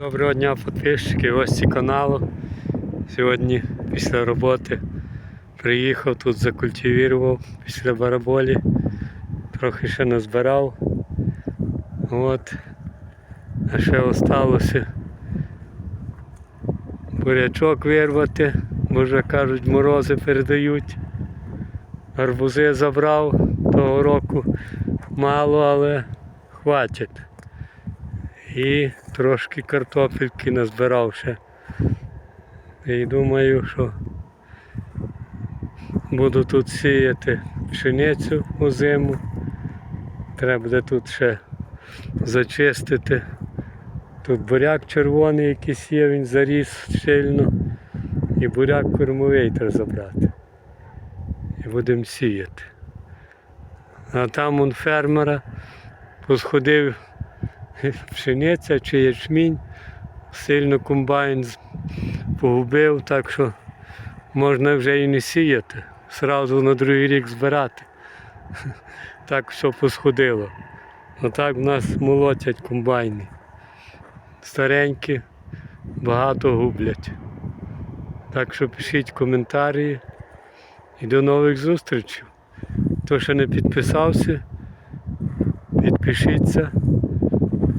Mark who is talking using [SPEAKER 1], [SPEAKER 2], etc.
[SPEAKER 1] Доброго дня, підписчики, гості каналу. Сьогодні після роботи приїхав тут, закультивував після бараболі. Трохи ще назбирав. От. А ще осталося бурячок вирвати, бо вже кажуть, морози передають. Гарбузи забрав того року мало, але хватить. І трошки картопельки назбирав ще. І думаю, що буду тут сіяти пшеницю у зиму. Треба буде тут ще зачистити. Тут буряк червоний якийсь є, він заріс сильно. І буряк кормовий треба забрати. І будемо сіяти. А там он фермера посходив пшениця чи ячмінь, сильно комбайн погубив, так що можна вже і не сіяти, зразу на другий рік збирати. Так все посходило. Отак в нас молотять комбайни. Старенькі, багато гублять. Так що пишіть коментарі і до нових зустрічей. Хто ще не підписався, підпишіться.